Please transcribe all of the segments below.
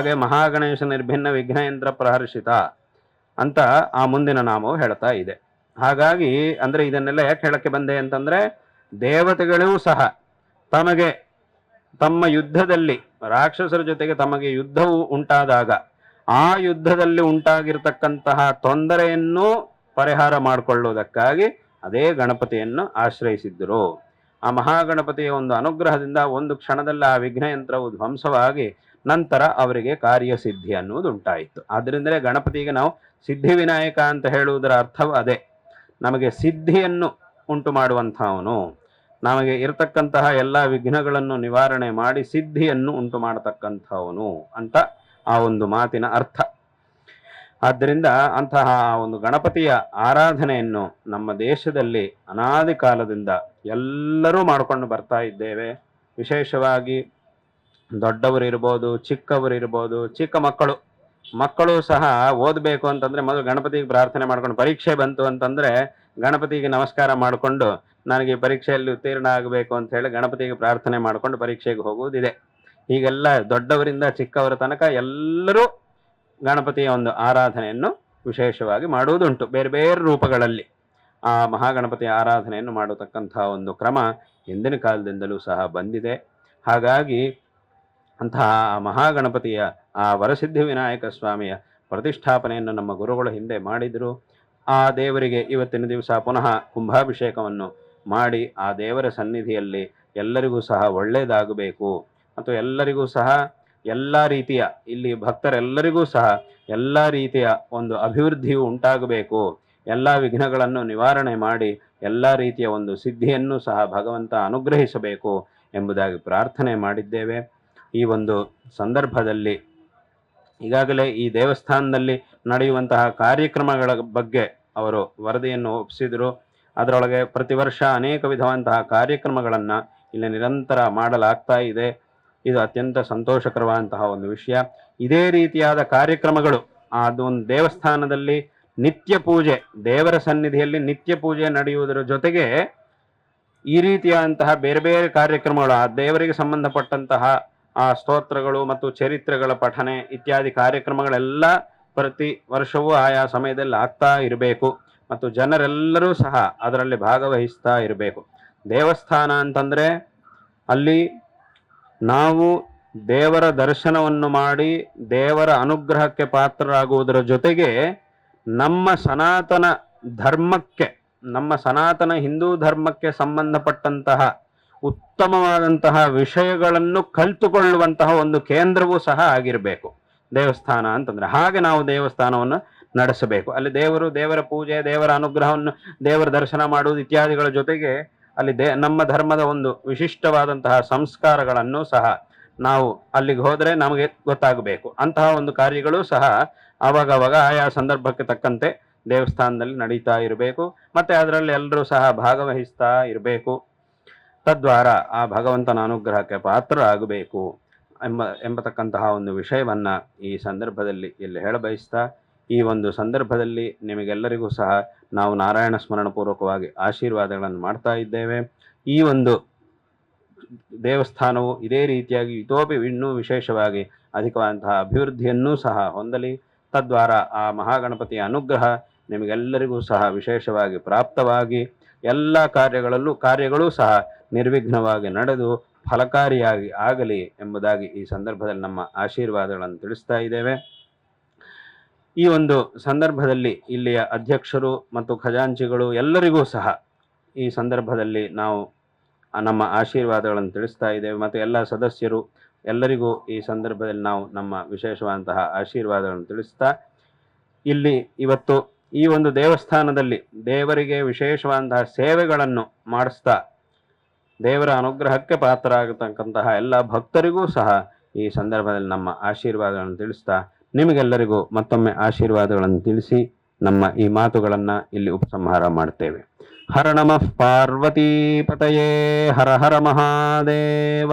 ಹಾಗೆ ಮಹಾಗಣೇಶ ನಿರ್ಭಿನ್ನ ವಿಘ್ನೇಂದ್ರ ಪ್ರಹರ್ಷಿತ ಅಂತ ಆ ಮುಂದಿನ ನಾಮವು ಹೇಳ್ತಾ ಇದೆ. ಹಾಗಾಗಿ ಅಂದ್ರೆ ಇದನ್ನೆಲ್ಲ ಯಾಕೆ ಹೇಳಕ್ಕೆ ಬಂದೆ ಅಂತಂದ್ರೆ ದೇವತೆಗಳೂ ಸಹ ತಮಗೆ ತಮ್ಮ ಯುದ್ಧದಲ್ಲಿ ರಾಕ್ಷಸರ ಜೊತೆಗೆ ತಮಗೆ ಯುದ್ಧವು ಉಂಟಾದಾಗ ಆ ಯುದ್ಧದಲ್ಲಿ ಉಂಟಾಗಿರ್ತಕ್ಕಂತಹ ತೊಂದರೆಯನ್ನು ಪರಿಹಾರ ಮಾಡಿಕೊಳ್ಳುವುದಕ್ಕಾಗಿ ಅದೇ ಗಣಪತಿಯನ್ನು ಆಶ್ರಯಿಸಿದ್ದರು. ಆ ಮಹಾಗಣಪತಿಯ ಒಂದು ಅನುಗ್ರಹದಿಂದ ಒಂದು ಕ್ಷಣದಲ್ಲಿ ಆ ವಿಘ್ನ ಯಂತ್ರವು ಧ್ವಂಸವಾಗಿ ನಂತರ ಅವರಿಗೆ ಕಾರ್ಯಸಿದ್ಧಿ ಅನ್ನುವುದು ಉಂಟಾಯಿತು ಆದ್ದರಿಂದಲೇ ಗಣಪತಿಗೆ ನಾವು ಸಿದ್ಧಿ ವಿನಾಯಕ ಅಂತ ಹೇಳುವುದರ ಅರ್ಥವು ಅದೇ. ನಮಗೆ ಸಿದ್ಧಿಯನ್ನು ಉಂಟು ಮಾಡುವಂಥವನು, ನಮಗೆ ಇರತಕ್ಕಂತಹ ಎಲ್ಲ ವಿಘ್ನಗಳನ್ನು ನಿವಾರಣೆ ಮಾಡಿ ಸಿದ್ಧಿಯನ್ನು ಉಂಟು ಮಾಡತಕ್ಕಂಥವನು ಅಂತ ಆ ಒಂದು ಮಾತಿನ ಅರ್ಥ. ಆದ್ದರಿಂದ ಅಂತಹ ಆ ಒಂದು ಗಣಪತಿಯ ಆರಾಧನೆಯನ್ನು ನಮ್ಮ ದೇಶದಲ್ಲಿ ಅನಾದಿ ಕಾಲದಿಂದ ಎಲ್ಲರೂ ಮಾಡಿಕೊಂಡು ಬರ್ತಾ ಇದ್ದೇವೆ. ವಿಶೇಷವಾಗಿ ದೊಡ್ಡವರಿರ್ಬೋದು, ಚಿಕ್ಕವರಿರ್ಬೋದು, ಚಿಕ್ಕ ಮಕ್ಕಳು. ಮಕ್ಕಳು ಸಹ ಓದಬೇಕು ಅಂತಂದ್ರೆ ಮೊದಲು ಗಣಪತಿಗೆ ಪ್ರಾರ್ಥನೆ ಮಾಡ್ಕೊಂಡು ಪರೀಕ್ಷೆ ಬಂತು ಅಂತಂದ್ರೆ ಗಣಪತಿಗೆ ನಮಸ್ಕಾರ ಮಾಡಿಕೊಂಡು ನನಗೆ ಪರೀಕ್ಷೆಯಲ್ಲಿ ಉತ್ತೀರ್ಣ ಆಗಬೇಕು ಅಂತ ಹೇಳಿ ಗಣಪತಿಗೆ ಪ್ರಾರ್ಥನೆ ಮಾಡಿಕೊಂಡು ಪರೀಕ್ಷೆಗೆ ಹೋಗುವುದಿದೆ. ಹೀಗೆಲ್ಲ ದೊಡ್ಡವರಿಂದ ಚಿಕ್ಕವರ ತನಕ ಎಲ್ಲರೂ ಗಣಪತಿಯ ಒಂದು ಆರಾಧನೆಯನ್ನು ವಿಶೇಷವಾಗಿ ಮಾಡುವುದುಂಟು. ಬೇರೆ ಬೇರೆ ರೂಪಗಳಲ್ಲಿ ಆ ಮಹಾಗಣಪತಿಯ ಆರಾಧನೆಯನ್ನು ಮಾಡತಕ್ಕಂತಹ ಒಂದು ಕ್ರಮ ಹಿಂದಿನ ಕಾಲದಿಂದಲೂ ಸಹ ಬಂದಿದೆ. ಹಾಗಾಗಿ ಅಂತಹ ಮಹಾಗಣಪತಿಯ ಆ ವರಸಿದ್ಧಿ ವಿನಾಯಕ ಸ್ವಾಮಿಯ ಪ್ರತಿಷ್ಠಾಪನೆಯನ್ನು ನಮ್ಮ ಗುರುಗಳು ಹಿಂದೆ ಮಾಡಿದರು. ಆ ದೇವರಿಗೆ ಇವತ್ತಿನ ದಿವಸ ಪುನಃ ಕುಂಭಾಭಿಷೇಕವನ್ನು ಮಾಡಿ ಆ ದೇವರ ಸನ್ನಿಧಿಯಲ್ಲಿ ಎಲ್ಲರಿಗೂ ಸಹ ಒಳ್ಳೆಯದಾಗಬೇಕು. ಮತ್ತು ಎಲ್ಲರಿಗೂ ಸಹ ಎಲ್ಲ ರೀತಿಯ ಇಲ್ಲಿ ಭಕ್ತರೆಲ್ಲರಿಗೂ ಸಹ ಎಲ್ಲ ರೀತಿಯ ಒಂದು ಅಭಿವೃದ್ಧಿಯು ಉಂಟಾಗಬೇಕು. ಎಲ್ಲ ವಿಘ್ನಗಳನ್ನು ನಿವಾರಣೆ ಮಾಡಿ ಎಲ್ಲ ರೀತಿಯ ಒಂದು ಸಿದ್ಧಿಯನ್ನು ಸಹ ಭಗವಂತ ಅನುಗ್ರಹಿಸಬೇಕು ಎಂಬುದಾಗಿ ಪ್ರಾರ್ಥನೆ ಮಾಡಿದ್ದೇವೆ. ಈ ಒಂದು ಸಂದರ್ಭದಲ್ಲಿ ಈಗಾಗಲೇ ಈ ದೇವಸ್ಥಾನದಲ್ಲಿ ನಡೆಯುವಂತಹ ಕಾರ್ಯಕ್ರಮಗಳ ಬಗ್ಗೆ ಅವರು ವರದಿಯನ್ನು ಒಪ್ಪಿಸಿದರು. ಅದರೊಳಗೆ ಪ್ರತಿ ವರ್ಷ ಅನೇಕ ವಿಧವಂತಹ ಕಾರ್ಯಕ್ರಮಗಳನ್ನು ಇಲ್ಲಿ ನಿರಂತರ ಮಾಡಲಾಗ್ತಾ ಇದೆ. ಇದು ಅತ್ಯಂತ ಸಂತೋಷಕರವಾದಂತಹ ಒಂದು ವಿಷಯ. ಇದೇ ರೀತಿಯಾದ ಕಾರ್ಯಕ್ರಮಗಳು ಅದೊಂದು ದೇವಸ್ಥಾನದಲ್ಲಿ ನಿತ್ಯ ಪೂಜೆ, ದೇವರ ಸನ್ನಿಧಿಯಲ್ಲಿ ನಿತ್ಯ ಪೂಜೆ ನಡೆಯುವುದರ ಜೊತೆಗೆ ಈ ರೀತಿಯಾದಂತಹ ಬೇರೆ ಬೇರೆ ಕಾರ್ಯಕ್ರಮಗಳು, ಆ ದೇವರಿಗೆ ಸಂಬಂಧಪಟ್ಟಂತಹ ಆ ಸ್ತೋತ್ರಗಳು ಮತ್ತು ಚರಿತ್ರೆಗಳ ಪಠನೆ ಇತ್ಯಾದಿ ಕಾರ್ಯಕ್ರಮಗಳೆಲ್ಲ ಪ್ರತಿ ವರ್ಷವೂ ಆಯಾ ಸಮಯದಲ್ಲಿ ಆಗ್ತಾ ಇರಬೇಕು ಮತ್ತು ಜನರೆಲ್ಲರೂ ಸಹ ಅದರಲ್ಲಿ ಭಾಗವಹಿಸ್ತಾ ಇರಬೇಕು. ದೇವಸ್ಥಾನ ಅಂತಂದರೆ ಅಲ್ಲಿ ನಾವು ದೇವರ ದರ್ಶನವನ್ನು ಮಾಡಿ ದೇವರ ಅನುಗ್ರಹಕ್ಕೆ ಪಾತ್ರರಾಗುವುದರ ಜೊತೆಗೆ ನಮ್ಮ ಸನಾತನ ಧರ್ಮಕ್ಕೆ, ನಮ್ಮ ಸನಾತನ ಹಿಂದೂ ಧರ್ಮಕ್ಕೆ ಸಂಬಂಧಪಟ್ಟಂತಹ ಉತ್ತಮವಾದಂತಹ ವಿಷಯಗಳನ್ನು ಕಲ್ತುಕೊಳ್ಳುವಂತಹ ಒಂದು ಕೇಂದ್ರವೂ ಸಹ ಆಗಿರಬೇಕು. ದೇವಸ್ಥಾನ ಅಂತಂದ್ರೆ ಹಾಗೆ ನಾವು ದೇವಸ್ಥಾನವನ್ನು ನಡೆಸಬೇಕು. ಅಲ್ಲಿ ದೇವರು ದೇವರ ಪೂಜೆ, ದೇವರ ಅನುಗ್ರಹವನ್ನು, ದೇವರ ದರ್ಶನ ಮಾಡುವುದು ಇತ್ಯಾದಿಗಳ ಜೊತೆಗೆ ಅಲ್ಲಿ ದೇ, ನಮ್ಮ ಧರ್ಮದ ಒಂದು ವಿಶಿಷ್ಟವಾದಂತಹ ಸಂಸ್ಕಾರಗಳನ್ನು ಸಹ ನಾವು ಅಲ್ಲಿಗೆ ಹೋದರೆ ನಮಗೆ ಗೊತ್ತಾಗಬೇಕು. ಅಂತಹ ಒಂದು ಕಾರ್ಯಗಳು ಸಹ ಆವಾಗವಾಗ ಆಯಾ ಸಂದರ್ಭಕ್ಕೆ ತಕ್ಕಂತೆ ದೇವಸ್ಥಾನದಲ್ಲಿ ನಡೀತಾ ಇರಬೇಕು. ಮತ್ತೆ ಅದರಲ್ಲಿ ಎಲ್ಲರೂ ಸಹ ಭಾಗವಹಿಸ್ತಾ ಇರಬೇಕು. ತದ್ವಾರ ಆ ಭಗವಂತನ ಅನುಗ್ರಹಕ್ಕೆ ಪಾತ್ರರಾಗಬೇಕು ಎಂಬ, ಎಂಬತಕ್ಕಂತಹ ಒಂದು ವಿಷಯವನ್ನ ಈ ಸಂದರ್ಭದಲ್ಲಿ ಇಲ್ಲಿ ಹೇಳಬಯಸ್ತಾ, ಈ ಒಂದು ಸಂದರ್ಭದಲ್ಲಿ ನಿಮಗೆಲ್ಲರಿಗೂ ಸಹ ನಾವು ನಾರಾಯಣ ಸ್ಮರಣ ಪೂರ್ವಕವಾಗಿ ಆಶೀರ್ವಾದಗಳನ್ನು ಮಾಡ್ತಾ ಇದ್ದೇವೆ. ಈ ಒಂದು ದೇವಸ್ಥಾನವು ಇದೇ ರೀತಿಯಾಗಿ ಇತೋಪಿ ಇನ್ನೂ ವಿಶೇಷವಾಗಿ ಅಧಿಕವಾದಂತಹ ಅಭಿವೃದ್ಧಿಯನ್ನೂ ಸಹ ಹೊಂದಲಿ. ತದ್ವಾರ ಆ ಮಹಾಗಣಪತಿಯ ಅನುಗ್ರಹ ನಿಮಗೆಲ್ಲರಿಗೂ ಸಹ ವಿಶೇಷವಾಗಿ ಪ್ರಾಪ್ತವಾಗಿ ಎಲ್ಲ ಕಾರ್ಯಗಳಲ್ಲೂ ಕಾರ್ಯಗಳು ಸಹ ನಿರ್ವಿಘ್ನವಾಗಿ ನಡೆದು ಫಲಕಾರಿಯಾಗಿ ಆಗಲಿ ಎಂಬುದಾಗಿ ಈ ಸಂದರ್ಭದಲ್ಲಿ ನಮ್ಮ ಆಶೀರ್ವಾದಗಳನ್ನು ತಿಳಿಸ್ತಾ ಇದ್ದೇವೆ. ಈ ಒಂದು ಸಂದರ್ಭದಲ್ಲಿ ಇಲ್ಲಿಯ ಅಧ್ಯಕ್ಷರು ಮತ್ತು ಖಜಾಂಚಿಗಳು ಎಲ್ಲರಿಗೂ ಸಹ ಈ ಸಂದರ್ಭದಲ್ಲಿ ನಾವು ನಮ್ಮ ಆಶೀರ್ವಾದಗಳನ್ನು ತಿಳಿಸ್ತಾ ಇದ್ದೇವೆ ಮತ್ತು ಎಲ್ಲ ಸದಸ್ಯರು ಎಲ್ಲರಿಗೂ ಈ ಸಂದರ್ಭದಲ್ಲಿ ನಾವು ನಮ್ಮ ವಿಶೇಷವಾದಂತಹ ಆಶೀರ್ವಾದಗಳನ್ನು ತಿಳಿಸ್ತಾ ಇಲ್ಲಿ ಇವತ್ತು ಈ ಒಂದು ದೇವಸ್ಥಾನದಲ್ಲಿ ದೇವರಿಗೆ ವಿಶೇಷವಾದಂತಹ ಸೇವೆಗಳನ್ನು ಮಾಡಿಸ್ತಾ ದೇವರ ಅನುಗ್ರಹಕ್ಕೆ ಪಾತ್ರರಾಗತಕ್ಕಂತಹ ಎಲ್ಲ ಭಕ್ತರಿಗೂ ಸಹ ಈ ಸಂದರ್ಭದಲ್ಲಿ ನಮ್ಮ ಆಶೀರ್ವಾದಗಳನ್ನು ತಿಳಿಸ್ತಾ ನಿಮಗೆಲ್ಲರಿಗೂ ಮತ್ತೊಮ್ಮೆ ಆಶೀರ್ವಾದಗಳನ್ನು ತಿಳಿಸಿ ನಮ್ಮ ಈ ಮಾತುಗಳನ್ನು ಇಲ್ಲಿ ಉಪಸಂಹಾರ ಮಾಡ್ತೇವೆ. ಹರ ನಮಃ ಪಾರ್ವತೀಪತಯೇ ಹರ ಹರ ಮಹಾದೇವ.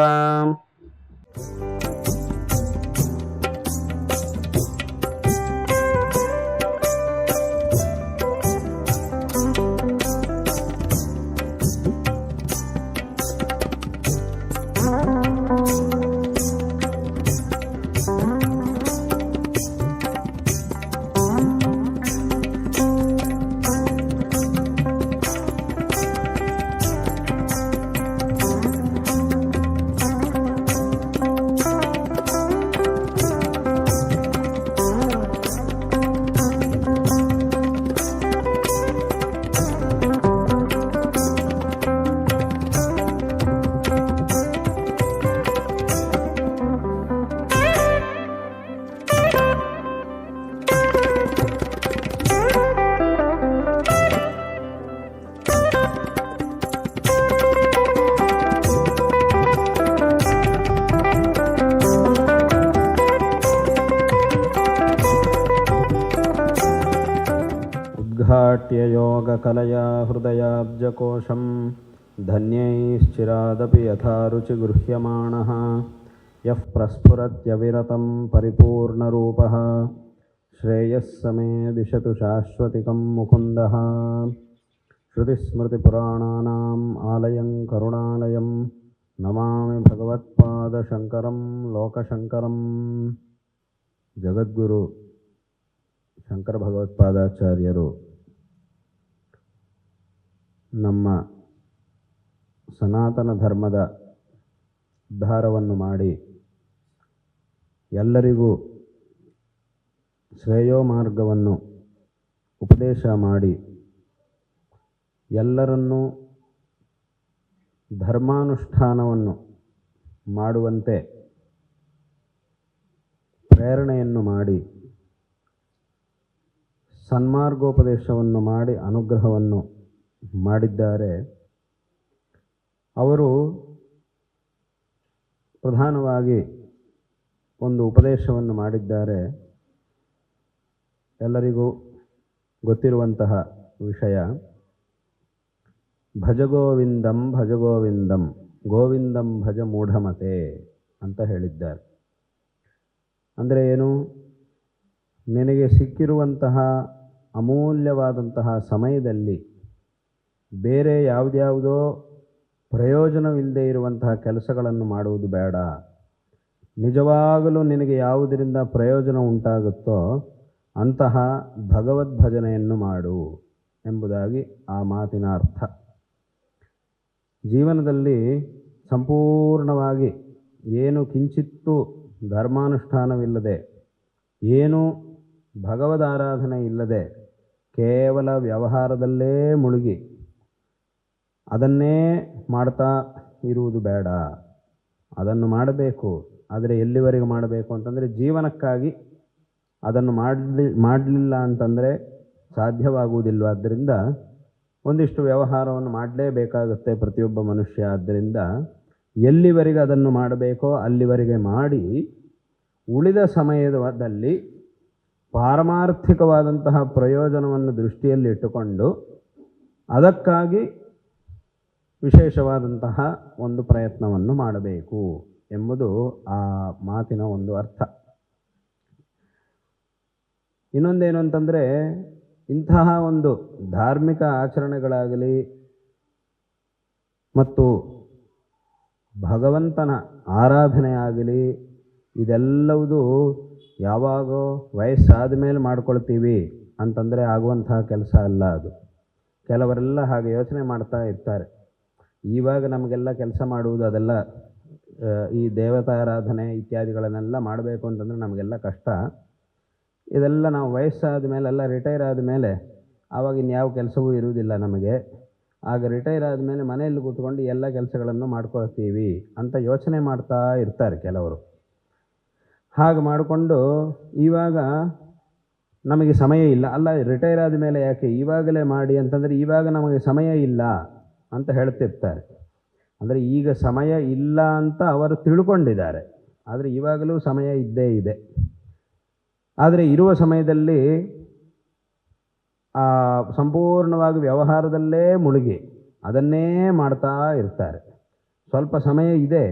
योगकलया हृदयाब्जकोशं धन्यैश्चिरादपि यथा रुचिगृह्यमाणः यः प्रस्फुरत्यविरतं परिपूर्णरूपः श्रेयः समे दिशतु शाश्वतिकं मुकुन्दः श्रुतिस्मृतिपुराणानाम् आलयं करुणालयं नमामि भगवत्पादशङ्करं लोकशङ्करम् ಜಗದ್ಗುರು ಶಂಕರ ಭಗವತ್ಪಾದಾಚಾರ್ಯರು ನಮ್ಮ ಸನಾತನ ಧರ್ಮದ ಉದ್ಧಾರವನ್ನು ಮಾಡಿ ಎಲ್ಲರಿಗೂ ಶ್ರೇಯೋ ಮಾರ್ಗವನ್ನು ಉಪದೇಶ ಮಾಡಿ ಎಲ್ಲರನ್ನೂ ಧರ್ಮಾನುಷ್ಠಾನವನ್ನು ಮಾಡುವಂತೆ ಪ್ರೇರಣೆಯನ್ನು ಮಾಡಿ, ಸನ್ಮಾರ್ಗೋಪದೇಶವನ್ನು ಮಾಡಿ, ಅನುಗ್ರಹವನ್ನು ಮಾಡಿದ್ದಾರೆ. ಅವರು ಪ್ರಧಾನವಾಗಿ ಒಂದು ಉಪದೇಶವನ್ನು ಮಾಡಿದ್ದಾರೆ. ಎಲ್ಲರಿಗೂ ಗೊತ್ತಿರುವಂತಹ ವಿಷಯ, ಭಜಗೋವಿಂದಂ ಭಜಗೋವಿಂದಂ, ಗೋವಿಂದಂ ಭಜ ಮೂಢಮತೆ ಅಂತ ಹೇಳಿದ್ದಾರೆ. ಅಂದರೆ ಏನು? ನಿನಗೆ ಸಿಕ್ಕಿರುವಂತಹ ಅಮೂಲ್ಯವಾದಂತಹ ಸಮಯದಲ್ಲಿ ಬೇರೆ ಯಾವುದ್ಯಾವುದೋ ಪ್ರಯೋಜನವಿಲ್ಲದೆ ಇರುವಂತಹ ಕೆಲಸಗಳನ್ನು ಮಾಡುವುದು ಬೇಡ. ನಿಜವಾಗಲೂ ನಿನಗೆ ಯಾವುದರಿಂದ ಪ್ರಯೋಜನ ಉಂಟಾಗುತ್ತೋ ಅಂತಹ ಭಗವದ್ಭಜನೆಯನ್ನು ಮಾಡು ಎಂಬುದಾಗಿ ಆ ಮಾತಿನ ಅರ್ಥ. ಜೀವನದಲ್ಲಿ ಸಂಪೂರ್ಣವಾಗಿ ಏನು ಕಿಂಚಿತ್ತೂ ಧರ್ಮಾನುಷ್ಠಾನವಿಲ್ಲದೆ, ಏನೂ ಭಗವದಾರಾಧನೆ ಇಲ್ಲದೆ ಕೇವಲ ವ್ಯವಹಾರದಲ್ಲೇ ಮುಳುಗಿ ಅದನ್ನೇ ಮಾಡ್ತಾ ಇರುವುದು ಬೇಡ. ಅದನ್ನು ಮಾಡಬೇಕು. ಆದರೆ ಎಲ್ಲಿವರೆಗೆ ಮಾಡಬೇಕು ಅಂತಂದರೆ ಜೀವನಕ್ಕಾಗಿ. ಅದನ್ನು ಮಾಡಲಿ, ಮಾಡಲಿಲ್ಲ ಅಂತಂದರೆ ಸಾಧ್ಯವಾಗುವುದಿಲ್ವಾದ್ದರಿಂದ ಒಂದಿಷ್ಟು ವ್ಯವಹಾರವನ್ನು ಮಾಡಲೇಬೇಕಾಗುತ್ತೆ ಪ್ರತಿಯೊಬ್ಬ ಮನುಷ್ಯ. ಆದ್ದರಿಂದ ಎಲ್ಲಿವರೆಗೆ ಅದನ್ನು ಮಾಡಬೇಕೋ ಅಲ್ಲಿವರೆಗೆ ಮಾಡಿ. ಉಳಿದ ಸಮಯದಲ್ಲಿ ಪಾರಮಾರ್ಥಿಕವಾದಂತಹ ಪ್ರಯೋಜನವನ್ನು ದೃಷ್ಟಿಯಲ್ಲಿ ಇಟ್ಟುಕೊಂಡು ಅದಕ್ಕಾಗಿ ವಿಶೇಷವಾದಂತಹ ಒಂದು ಪ್ರಯತ್ನವನ್ನು ಮಾಡಬೇಕು ಎಂಬುದು ಆ ಮಾತಿನ ಒಂದು ಅರ್ಥ. ಇನ್ನೊಂದೇನು ಅಂತಂದರೆ, ಇಂತಹ ಒಂದು ಧಾರ್ಮಿಕ ಆಚರಣೆಗಳಾಗಲಿ ಮತ್ತು ಭಗವಂತನ ಆರಾಧನೆ ಆಗಲಿ ಇದೆಲ್ಲವುದು ಯಾವಾಗೋ ವಯಸ್ಸಾದ ಮೇಲೆ ಮಾಡ್ಕೊಳ್ತೀವಿ ಅಂತಂದರೆ ಆಗುವಂತಹ ಕೆಲಸ ಅಲ್ಲ ಅದು. ಕೆಲವರೆಲ್ಲ ಹಾಗೆ ಯೋಚನೆ ಮಾಡ್ತಾ ಇರ್ತಾರೆ. ಇವಾಗ ನಮಗೆಲ್ಲ ಕೆಲಸ ಮಾಡುವುದು ಅದೆಲ್ಲ ಈ ದೇವತಾರಾಧನೆ ಇತ್ಯಾದಿಗಳನ್ನೆಲ್ಲ ಮಾಡಬೇಕು ಅಂತಂದರೆ ನಮಗೆಲ್ಲ ಕಷ್ಟ. ಇದೆಲ್ಲ ನಾವು ವಯಸ್ಸಾದ ಮೇಲೆಲ್ಲ ರಿಟೈರ್ ಆದ ಮೇಲೆ ಆವಾಗ ಇನ್ಯಾವ ಕೆಲಸವೂ ಇರುವುದಿಲ್ಲ ನಮಗೆ. ಆಗ ರಿಟೈರ್ ಆದಮೇಲೆ ಮನೆಯಲ್ಲಿ ಕೂತ್ಕೊಂಡು ಎಲ್ಲ ಕೆಲಸಗಳನ್ನು ಮಾಡ್ಕೊಳ್ತೀವಿ ಅಂತ ಯೋಚನೆ ಮಾಡ್ತಾ ಇರ್ತಾರೆ ಕೆಲವರು. ಹಾಗೆ ಮಾಡಿಕೊಂಡು ಇವಾಗ ನಮಗೆ ಸಮಯ ಇಲ್ಲ. ಅಲ್ಲ, ರಿಟೈರ್ ಆದ ಮೇಲೆ ಯಾಕೆ? ಇವಾಗಲೇ ಮಾಡಿ ಅಂತಂದರೆ ಇವಾಗ ನಮಗೆ ಸಮಯ ಇಲ್ಲ. ಅಂತ ಹೇಳ್ತಿರ್ತಾರೆ. ಅಂದರೆ ಈಗ ಸಮಯ ಇಲ್ಲ ಅಂತ ಅವರು ತಿಳ್ಕೊಂಡಿದ್ದಾರೆ. ಆದರೆ ಇವಾಗಲೂ ಸಮಯ ಇದ್ದೇ ಇದೆ. ಆದರೆ ಇರುವ ಸಮಯದಲ್ಲಿ ಸಂಪೂರ್ಣವಾಗಿ ವ್ಯವಹಾರದಲ್ಲೇ ಮುಳುಗಿ ಅದನ್ನೇ ಮಾಡ್ತಾ ಇರ್ತಾರೆ. ಸ್ವಲ್ಪ ಸಮಯ ಇದೆ.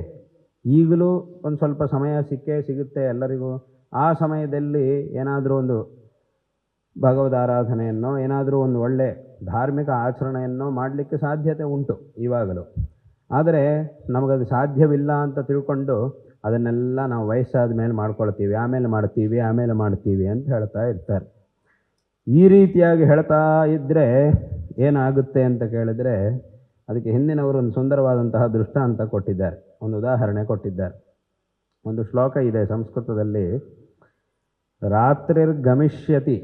ಈಗಲೂ ಒಂದು ಸ್ವಲ್ಪ ಸಮಯ ಸಿಕ್ಕೇ ಸಿಗುತ್ತೆ ಎಲ್ಲರಿಗೂ. ಆ ಸಮಯದಲ್ಲಿ ಏನಾದರೂ ಒಂದು ಭಗವದ್ ಆರಾಧನೆಯನ್ನು ಏನಾದರೂ ಒಂದು ಒಳ್ಳೆ ಧಾರ್ಮಿಕ ಆಚರಣೆಯನ್ನು ಮಾಡಲಿಕ್ಕೆ ಸಾಧ್ಯತೆ ಉಂಟು ಇವಾಗಲೂ. ಆದರೆ ನಮಗದು ಸಾಧ್ಯವಿಲ್ಲ ಅಂತ ತಿಳ್ಕೊಂಡು ಅದನ್ನೆಲ್ಲ ನಾವು ವಯಸ್ಸಾದ ಮೇಲೆ ಮಾಡ್ಕೊಳ್ತೀವಿ, ಆಮೇಲೆ ಮಾಡ್ತೀವಿ ಆಮೇಲೆ ಮಾಡ್ತೀವಿ ಅಂತ ಹೇಳ್ತಾ ಇರ್ತಾರೆ. ಈ ರೀತಿಯಾಗಿ ಹೇಳ್ತಾ ಇದ್ದರೆ ಏನಾಗುತ್ತೆ ಅಂತ ಕೇಳಿದರೆ ಅದಕ್ಕೆ ಹಿಂದಿನವರು ಒಂದು ಸುಂದರವಾದಂತಹ ದೃಷ್ಟಾಂತ ಕೊಟ್ಟಿದ್ದಾರೆ, ಒಂದು ಉದಾಹರಣೆ ಕೊಟ್ಟಿದ್ದಾರೆ. ಒಂದು ಶ್ಲೋಕ ಇದೆ ಸಂಸ್ಕೃತದಲ್ಲಿ, ರಾತ್ರಿರ್ಗಮಿಷ್ಯತಿ.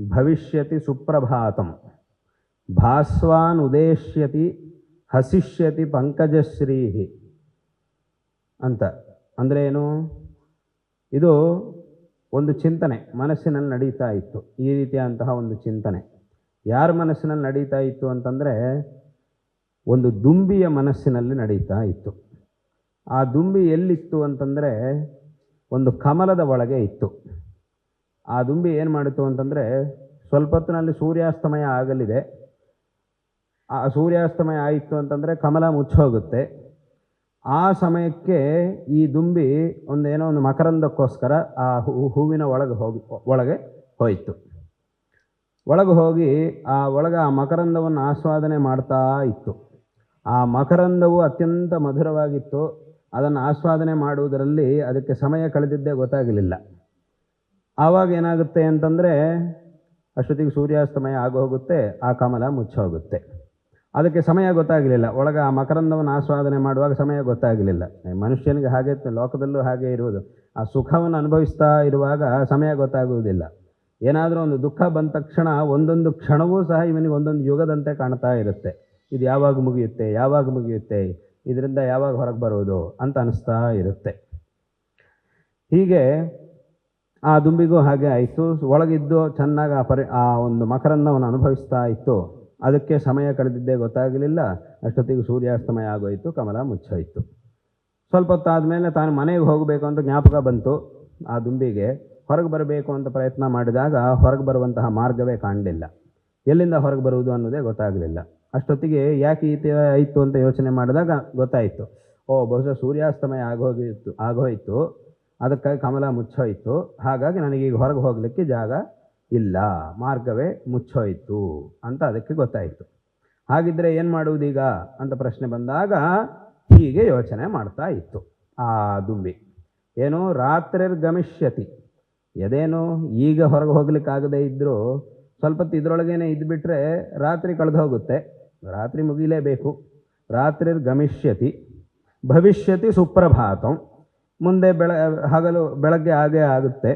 ಭವಿಷ್ಯತಿ ಸುಪ್ರಭಾತಂ. ಭಾಸ್ವಾನ್ ಉದೇಶ್ಯತಿ ಹಸಿಷ್ಯತಿ ಪಂಕಜಶ್ರೀಹಿ. ಅಂತ. ಅಂದರೆ ಏನು? ಇದು ಒಂದು ಚಿಂತನೆ ಮನಸ್ಸಿನಲ್ಲಿ ನಡೀತಾ ಇತ್ತು. ಈ ರೀತಿಯಾದಂತಹ ಒಂದು ಚಿಂತನೆ. ಯಾರ ಮನಸ್ಸಿನಲ್ಲಿ ನಡೀತಾ ಇತ್ತು ಅಂತಂದರೆ ಒಂದು ದುಂಬಿಯ ಮನಸ್ಸಿನಲ್ಲಿ ನಡೀತಾ ಇತ್ತು. ಆ ದುಂಬಿ ಎಲ್ಲಿತ್ತು ಅಂತಂದರೆ ಒಂದು ಕಮಲದ ಒಳಗೆ ಇತ್ತು. ಆ ದುಂಬಿ ಏನು ಮಾಡಿತು ಅಂತಂದರೆ ಸ್ವಲ್ಪ ಹೊತ್ತಿನಲ್ಲಿ ಸೂರ್ಯಾಸ್ತಮಯ ಆಗಲಿದೆ. ಆ ಸೂರ್ಯಾಸ್ತಮಯ ಆಯಿತು ಅಂತಂದರೆ ಕಮಲ ಮುಚ್ಚೋಗುತ್ತೆ. ಆ ಸಮಯಕ್ಕೆ ಈ ದುಂಬಿ ಒಂದೇನೋ ಒಂದು ಮಕರಂದಕ್ಕೋಸ್ಕರ ಆ ಹೂವಿನ ಒಳಗೆ ಹೋಗಿ, ಒಳಗೆ ಹೋಯಿತು. ಒಳಗೆ ಹೋಗಿ ಆ ಒಳಗೆ ಆ ಮಕರಂದವನ್ನು ಆಸ್ವಾದನೆ ಮಾಡ್ತಾ ಇತ್ತು. ಆ ಮಕರಂದವು ಅತ್ಯಂತ ಮಧುರವಾಗಿತ್ತು. ಅದನ್ನು ಆಸ್ವಾದನೆ ಮಾಡುವುದರಲ್ಲಿ ಅದಕ್ಕೆ ಸಮಯ ಕಳೆದಿದ್ದೇ ಗೊತ್ತಾಗಲಿಲ್ಲ. ಆವಾಗ ಏನಾಗುತ್ತೆ ಅಂತಂದರೆ ಅಷ್ಟೊತ್ತಿಗೆ ಸೂರ್ಯಾಸ್ತಮಯ ಆಗೋಗುತ್ತೆ ಆ ಕಮಲ ಮುಚ್ಚೋಗುತ್ತೆ ಅದಕ್ಕೆ ಸಮಯ ಗೊತ್ತಾಗಲಿಲ್ಲ. ಒಳಗೆ ಆ ಮಕರಂದವನ್ನು ಆಸ್ವಾದನೆ ಮಾಡುವಾಗ ಸಮಯ ಗೊತ್ತಾಗಲಿಲ್ಲ. ಮನುಷ್ಯನಿಗೆ ಹಾಗೆ ಲೋಕದಲ್ಲೂ ಹಾಗೆ ಇರುವುದು. ಆ ಸುಖವನ್ನು ಅನುಭವಿಸ್ತಾ ಇರುವಾಗ ಸಮಯ ಗೊತ್ತಾಗುವುದಿಲ್ಲ. ಏನಾದರೂ ಒಂದು ದುಃಖ ಬಂದ ತಕ್ಷಣ ಒಂದೊಂದು ಕ್ಷಣವೂ ಸಹ ಇವನಿಗೆ ಒಂದೊಂದು ಯುಗದಂತೆ ಕಾಣ್ತಾ ಇರುತ್ತೆ. ಇದು ಯಾವಾಗ ಮುಗಿಯುತ್ತೆ ಯಾವಾಗ ಮುಗಿಯುತ್ತೆ, ಇದರಿಂದ ಯಾವಾಗ ಹೊರಗೆ ಬರೋದು ಅಂತ ಅನಿಸ್ತಾ ಇರುತ್ತೆ. ಹೀಗೆ ಆ ದುಂಬಿಗೂ ಹಾಗೆ ಆಯಿತು. ಒಳಗಿದ್ದು ಚೆನ್ನಾಗಿ ಆ ಪರಿ, ಆ ಒಂದು ಮಕರಂದವನ್ನು ಅನುಭವಿಸ್ತಾ ಇತ್ತು. ಅದಕ್ಕೆ ಸಮಯ ಕಳೆದಿದ್ದೇ ಗೊತ್ತಾಗಲಿಲ್ಲ. ಅಷ್ಟೊತ್ತಿಗೆ ಸೂರ್ಯಾಸ್ತಮಯ ಆಗೋಯಿತು, ಕಮಲ ಮುಚ್ಚೋಯಿತು. ಸ್ವಲ್ಪ ಹೊತ್ತಾದಮೇಲೆ ತಾನು ಮನೆಗೆ ಹೋಗಬೇಕು ಅಂತ ಜ್ಞಾಪಕ ಬಂತು ಆ ದುಂಬಿಗೆ. ಹೊರಗೆ ಬರಬೇಕು ಅಂತ ಪ್ರಯತ್ನ ಮಾಡಿದಾಗ ಹೊರಗೆ ಬರುವಂತಹ ಮಾರ್ಗವೇ ಕಾಣಲಿಲ್ಲ. ಎಲ್ಲಿಂದ ಹೊರಗೆ ಬರುವುದು ಅನ್ನೋದೇ ಗೊತ್ತಾಗಲಿಲ್ಲ. ಅಷ್ಟೊತ್ತಿಗೆ ಯಾಕೆ ಈ ಥರ ಅಂತ ಯೋಚನೆ ಮಾಡಿದಾಗ ಗೊತ್ತಾಯಿತು. ಓ, ಬಹುಶಃ ಸೂರ್ಯಾಸ್ತಮಯ ಆಗೋಗಿತ್ತು ಆಗೋಯಿತು. ಅದಕ್ಕಾಗಿ ಕಮಲ ಮುಚ್ಚೋಯಿತು. ಹಾಗಾಗಿ ನನಗೀಗ ಹೊರಗೆ ಹೋಗಲಿಕ್ಕೆ ಜಾಗ ಇಲ್ಲ. ಮಾರ್ಗವೇ ಮುಚ್ಚೋಯಿತು ಅಂತ ಅದಕ್ಕೆ ಗೊತ್ತಾಯಿತು. ಹಾಗಿದ್ರೆ ಏನು ಮಾಡುವುದೀಗ ಅಂತ ಪ್ರಶ್ನೆ ಬಂದಾಗ ಹೀಗೆ ಯೋಚನೆ ಮಾಡ್ತಾ ಇತ್ತು. ಆ ದುಂಬಿ, ಏನು ರಾತ್ರಿ ಗಮಿಷ್ಯತಿ. ಎದೇನು ಈಗ ಹೊರಗೆ ಹೋಗ್ಲಿಕ್ಕಾಗದೇ ಇದ್ದರೂ ಸ್ವಲ್ಪ ಇದರೊಳಗೇನೆ ಇದ್ದುಬಿಟ್ರೆ ರಾತ್ರಿ ಕಳೆದು ಹೋಗುತ್ತೆ. ರಾತ್ರಿ ಮುಗಿಲೇಬೇಕು. ರಾತ್ರಿ ಗಮಿಷ್ಯತಿ. ಭವಿಷ್ಯತಿ ಸುಪ್ರಭಾತಂ. ಮುಂದೆ ಬೆಳ, ಹಗಲು ಬೆಳಗ್ಗೆ ಆಗೇ ಆಗುತ್ತೆ.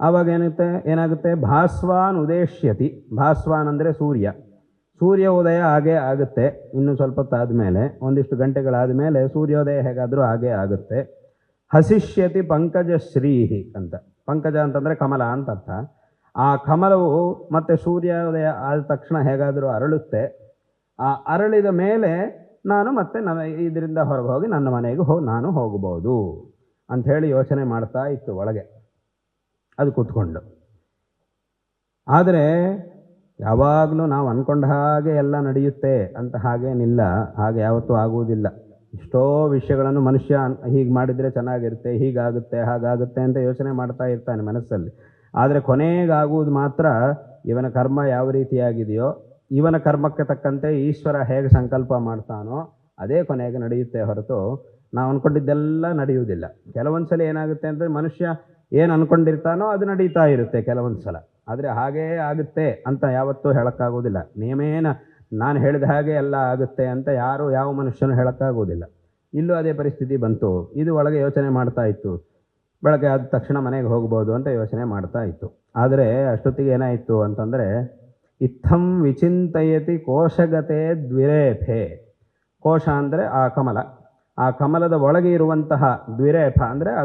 ಆವಾಗ ಏನಾಗುತ್ತೆ ಏನಾಗುತ್ತೆ? ಭಾಸ್ವಾನ್ ಉದೇಶ್ಯತಿ. ಭಾಸ್ವಾನ್ ಅಂದರೆ ಸೂರ್ಯ. ಸೂರ್ಯ ಉದಯ ಹಾಗೇ ಆಗುತ್ತೆ. ಇನ್ನು ಸ್ವಲ್ಪ ಹೊತ್ತಾದ ಮೇಲೆ ಒಂದಿಷ್ಟು ಗಂಟೆಗಳಾದ ಮೇಲೆ ಸೂರ್ಯೋದಯ ಹೇಗಾದರೂ ಹಾಗೇ ಆಗುತ್ತೆ. ಹಸಿಷ್ಯತಿ ಪಂಕಜ ಶ್ರೀಹಿ ಅಂತ. ಪಂಕಜ ಅಂತಂದರೆ ಕಮಲ ಅಂತ ಅರ್ಥ. ಆ ಕಮಲವು ಮತ್ತು ಸೂರ್ಯೋದಯ ಆದ ತಕ್ಷಣ ಹೇಗಾದರೂ ಅರಳುತ್ತೆ. ಆ ಅರಳಿದ ಮೇಲೆ ನಾನು ಮತ್ತೆ ನನ್ನ ಇದರಿಂದ ಹೊರಗೆ ಹೋಗಿ ನನ್ನ ಮನೆಗೆ ಹೋ, ನಾನು ಹೋಗಬಹುದು. ಅಂಥೇಳಿ ಯೋಚನೆ ಮಾಡ್ತಾ ಇತ್ತು ಒಳಗೆ. ಅದು ಕೂತ್ಕೊಂಡು. ಆದರೆ ಯಾವಾಗಲೂ ನಾವು ಅಂದ್ಕೊಂಡ ಹಾಗೆ ಎಲ್ಲ ನಡೆಯುತ್ತೆ ಅಂತ ಹಾಗೇನಿಲ್ಲ. ಹಾಗೆ ಯಾವತ್ತೂ ಆಗುವುದಿಲ್ಲ. ಎಷ್ಟೋ ವಿಷಯಗಳನ್ನು ಮನುಷ್ಯ ಹೀಗೆ ಮಾಡಿದರೆ ಚೆನ್ನಾಗಿರುತ್ತೆ, ಹೀಗಾಗುತ್ತೆ, ಹಾಗಾಗುತ್ತೆ ಅಂತ ಯೋಚನೆ ಮಾಡ್ತಾ ಇರ್ತಾನೆ ಮನಸ್ಸಲ್ಲಿ. ಆದರೆ ಕೊನೆಗಾಗುವುದು ಮಾತ್ರ ಇವನ ಕರ್ಮ ಯಾವ ರೀತಿಯಾಗಿದೆಯೋ, ಇವನ ಕರ್ಮಕ್ಕೆ ತಕ್ಕಂತೆ ಈಶ್ವರ ಹೇಗೆ ಸಂಕಲ್ಪ ಮಾಡ್ತಾನೋ, ಅದೇ ಕೊನೆಗೆ ನಡೆಯುತ್ತೆ ಹೊರತು ನಾವು ಅಂದ್ಕೊಂಡಿದ್ದೆಲ್ಲ ನಡೆಯುವುದಿಲ್ಲ. ಕೆಲವೊಂದು ಸಲ ಏನಾಗುತ್ತೆ ಅಂದರೆ ಮನುಷ್ಯ ಏನು ಅಂದ್ಕೊಂಡಿರ್ತಾನೋ ಅದು ನಡೀತಾ ಇರುತ್ತೆ ಕೆಲವೊಂದು ಸಲ ಆದರೆ ಹಾಗೇ ಆಗುತ್ತೆ ಅಂತ ಯಾವತ್ತೂ ಹೇಳೋಕ್ಕಾಗೋದಿಲ್ಲ ನಿಯಮೇನ ನಾನು ಹೇಳಿದ ಹಾಗೆ ಎಲ್ಲ ಆಗುತ್ತೆ ಅಂತ ಯಾರು ಯಾವ ಮನುಷ್ಯನು ಹೇಳೋಕ್ಕಾಗೋದಿಲ್ಲ ಇಲ್ಲೂ ಅದೇ ಪರಿಸ್ಥಿತಿ ಬಂತು. ಇದು ಒಳಗೆ ಯೋಚನೆ ಮಾಡ್ತಾ ಇತ್ತು. ಬೆಳಗ್ಗೆ ಆದ ತಕ್ಷಣ ಮನೆಗೆ ಹೋಗ್ಬೋದು ಅಂತ ಯೋಚನೆ ಮಾಡ್ತಾ ಇತ್ತು. ಆದರೆ ಅಷ್ಟೊತ್ತಿಗೆ ಏನಾಯಿತು ಅಂತಂದರೆ, ಇತ್ತಂ ವಿಚಿಂತಯತಿ ಕೋಶಗತೆ ದ್ವಿರೇಫೆ. ಕೋಶ ಅಂದರೆ ಆ ಕಮಲ. ಆ ಕಮಲದ ಒಳಗೆ ಇರುವಂತಹ ದ್ವಿರೇಫ ಅಂದರೆ ಆ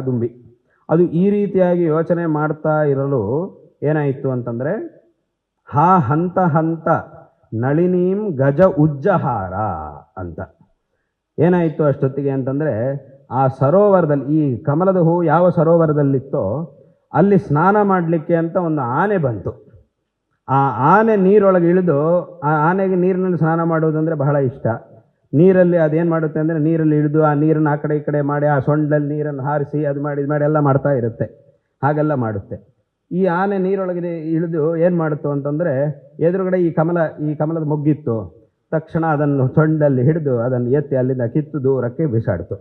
ಅದು ಈ ರೀತಿಯಾಗಿ ಯೋಚನೆ ಮಾಡ್ತಾ ಇರಲು ಏನಾಯಿತು ಅಂತಂದರೆ, ಹಾ ಹಂತ ಹಂತ ನಳಿನೀಂ ಗಜ ಉಜ್ಜಹಾರ ಅಂತ. ಏನಾಯಿತು ಅಷ್ಟೊತ್ತಿಗೆ ಅಂತಂದರೆ, ಆ ಸರೋವರದಲ್ಲಿ, ಈ ಕಮಲದ ಹೂ ಯಾವ ಸರೋವರದಲ್ಲಿತ್ತೋ ಅಲ್ಲಿ ಸ್ನಾನ ಮಾಡಲಿಕ್ಕೆ ಅಂತ ಒಂದು ಆನೆ ಬಂತು. ಆ ಆನೆ ನೀರೊಳಗೆ ಇಳಿದು, ಆ ಆನೆಗೆ ನೀರಿನಲ್ಲಿ ಸ್ನಾನ ಮಾಡುವುದಂದರೆ ಬಹಳ ಇಷ್ಟ. ನೀರಲ್ಲಿ ಅದೇನು ಮಾಡುತ್ತೆ ಅಂದರೆ ನೀರಲ್ಲಿ ಇಳಿದು ಆ ನೀರನ್ನು ಆ ಕಡೆ ಈ ಕಡೆ ಮಾಡಿ ಆ ಸೊಂಡಲ್ಲಿ ನೀರನ್ನು ಹಾರಿಸಿ ಅದು ಮಾಡಿ ಇದು ಮಾಡಿ ಎಲ್ಲ ಮಾಡ್ತಾ ಇರುತ್ತೆ. ಹಾಗೆಲ್ಲ ಮಾಡುತ್ತೆ. ಈ ಆನೆ ನೀರೊಳಗೆ ಇಳಿದು ಏನು ಮಾಡಿತು ಅಂತಂದರೆ ಎದುರುಗಡೆ ಈ ಕಮಲ, ಈ ಕಮಲದ ಮೊಗ್ಗಿತ್ತು. ತಕ್ಷಣ ಅದನ್ನು ಸೊಂಡಲ್ಲಿ ಹಿಡಿದು ಅದನ್ನು ಎತ್ತಿ ಅಲ್ಲಿಂದ ಕಿತ್ತು ದೂರಕ್ಕೆ ಬಿಸಾಡ್ತು.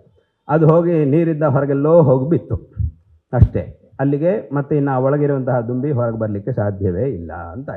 ಅದು ಹೋಗಿ ನೀರಿಂದ ಹೊರಗೆಲ್ಲೋ ಹೋಗಿ ಬಿತ್ತು. ಅಷ್ಟೇ. ಅಲ್ಲಿಗೆ ಮತ್ತೆ ಇನ್ನು ಒಳಗಿರುವಂತಹ ದುಂಬಿ ಹೊರಗೆ ಬರಲಿಕ್ಕೆ ಸಾಧ್ಯವೇ ಇಲ್ಲ ಅಂತ